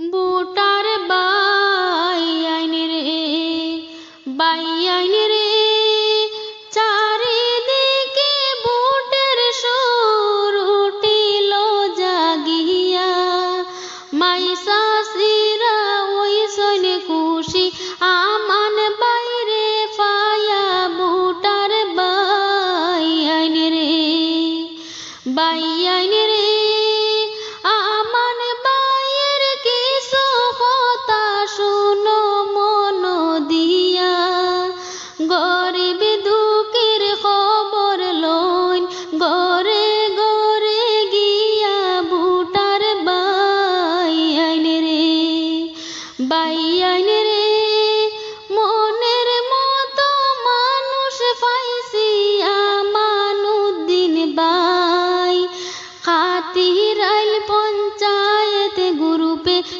বুটার by আইন রে by আইন রে।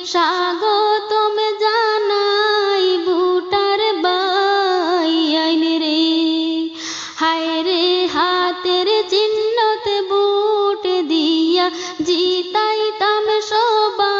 স্বাগতম জানাই বুটার বাই আইন রে। হায় রে হাতের চিহ্নতে বুট দিয়া জিতাইতাম সবাই।